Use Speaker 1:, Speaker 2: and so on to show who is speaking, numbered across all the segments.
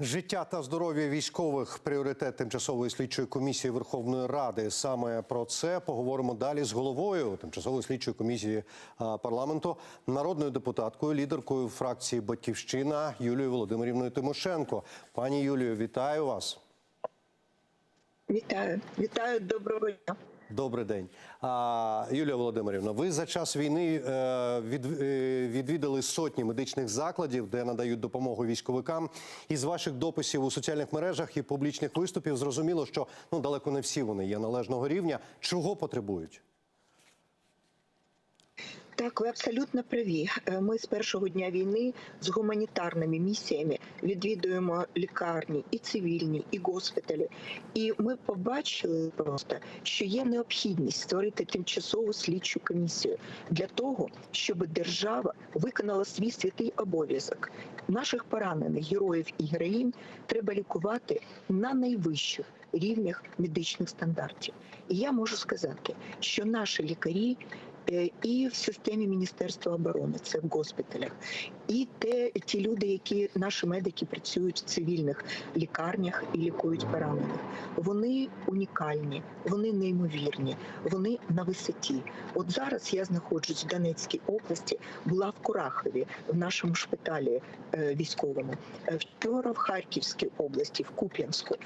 Speaker 1: Життя та здоров'я військових пріоритет тимчасової слідчої комісії Верховної Ради. Саме про це поговоримо далі з головою тимчасової слідчої комісії парламенту, народною депутаткою, лідеркою фракції Батьківщина Юлією Володимирівною Тимошенко. Пані Юлію, вітаю вас.
Speaker 2: Вітаю, вітаю, доброго дня.
Speaker 1: Добрий день, а, Юлія Володимирівна. Ви за час війни е, від, е, відвідали сотні медичних закладів, де надають допомогу військовикам. Із ваших дописів у соціальних мережах і публічних виступів зрозуміло, що ну далеко не всі вони є належного рівня. Чого потребують?
Speaker 2: Так, ви абсолютно праві. Е, Ми з першого дня війни з гуманітарними місіями відвідуємо лікарні і цивільні, і госпіталі. І ми побачили просто, що є необхідність створити тимчасову слідчу комісію для того, щоб держава виконала свій святий обов'язок. Наших поранених героїв і героїнь треба лікувати на найвищих рівнях медичних стандартів. І я можу сказати, що наші лікарі і в системі Міністерства оборони, це в госпіталях, і те, ті люди, які наші медики працюють в цивільних лікарнях і лікують поранених, вони унікальні, вони неймовірні, вони на висоті. От зараз я знаходжусь в Донецькій області, була в Курахові, в нашому шпиталі е, військовому. Е, Вчора в Харківській області, в Куп'янську.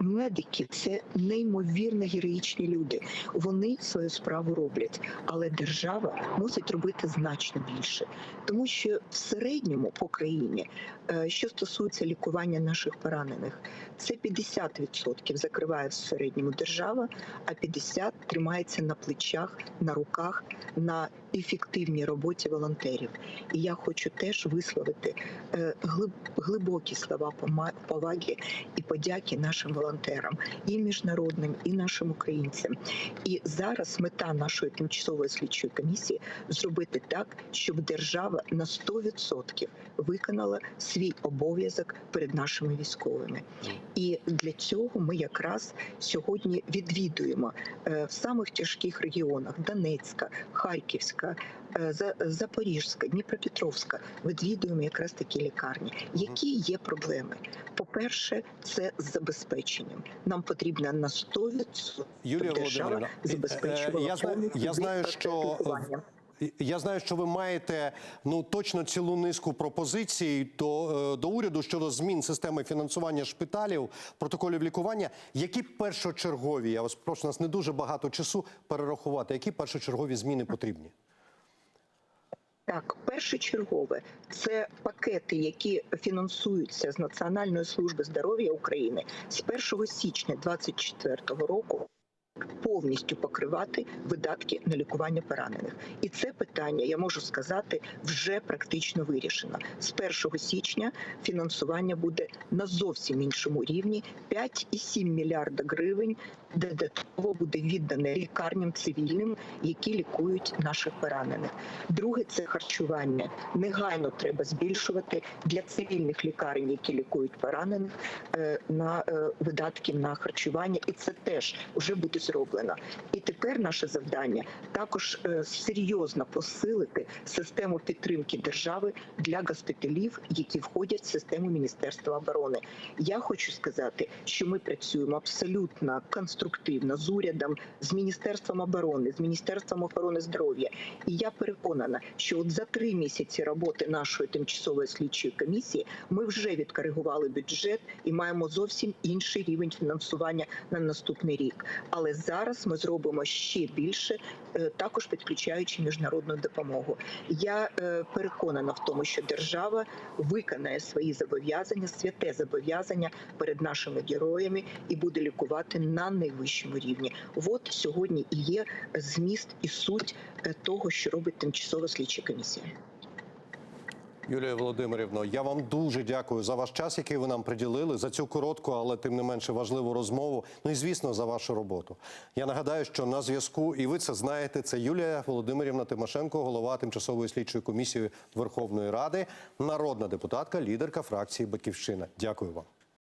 Speaker 2: Медики це неймовірно героїчні люди. Вони свою справу роблять, але держава мусить робити значно більше, тому що в середньому по країні, е, що стосується лікування наших поранених, це 50% закриває в середньому держава, а 50% тримається на плечах, на руках, на ефективній роботі волонтерів. І я хочу теж висловити е, глибокі слова поваги і подяки нашим волонтерам, і міжнародним, і нашим українцям. І зараз мета нашої тимчасової слідчої комісії зробити так, щоб держава на 100% виконала свій обов'язок перед нашими військовими. І для цього ми якраз сьогодні відвідуємо е, в самих тяжких регіонах Донецька, Харківська, е, За- Запорізька, Дніпропетровська. Відвідуємо якраз такі лікарні. Які є проблеми? По-перше, це з забезпеченням. Нам потрібно на 100%
Speaker 1: Юлія
Speaker 2: держава
Speaker 1: е,
Speaker 2: забезпечувала
Speaker 1: е, я знаю- я знаю, що. Я знаю, що ви маєте ну точно цілу низку пропозицій до, е, до уряду щодо змін системи фінансування шпиталів, протоколів лікування. Які першочергові? Я вас прошу у нас не дуже багато часу перерахувати. Які першочергові зміни потрібні?
Speaker 2: Так, першочергове це пакети, які фінансуються з Національної служби здоров'я України з 1 січня 2024 року. Повністю покривати видатки на лікування поранених, і це питання я можу сказати вже практично вирішено. З 1 січня фінансування буде на зовсім іншому рівні 5,7 мільярда гривень. Додатково буде віддане лікарням цивільним, які лікують наших поранених. Друге це харчування. Негайно треба збільшувати для цивільних лікарень, які лікують поранених, е, на е, видатки на харчування, і це теж вже буде зроблено. І тепер наше завдання також е, серйозно посилити систему підтримки держави для госпіталів, які входять в систему Міністерства оборони. Я хочу сказати, що ми працюємо абсолютно конструктивно з урядом, з міністерством оборони, з міністерством охорони здоров'я. І я переконана, що от за три місяці роботи нашої тимчасової слідчої комісії ми вже відкоригували бюджет і маємо зовсім інший рівень фінансування на наступний рік. Але зараз ми зробимо ще більше, е, також підключаючи міжнародну допомогу. Я е, переконана в тому, що держава виконає свої зобов'язання, святе зобов'язання перед нашими героями і буде лікувати на найвищому рівні. От сьогодні і є зміст і суть е, того, що робить тимчасова слідча комісія.
Speaker 1: Юлія Володимирівно, я вам дуже дякую за ваш час, який ви нам приділили, за цю коротку, але тим не менше важливу розмову. Ну і звісно, за вашу роботу. Я нагадаю, що на зв'язку, і ви це знаєте. Це Юлія Володимирівна Тимошенко, голова тимчасової слідчої комісії Верховної Ради, народна депутатка, лідерка фракції Батьківщина. Дякую вам.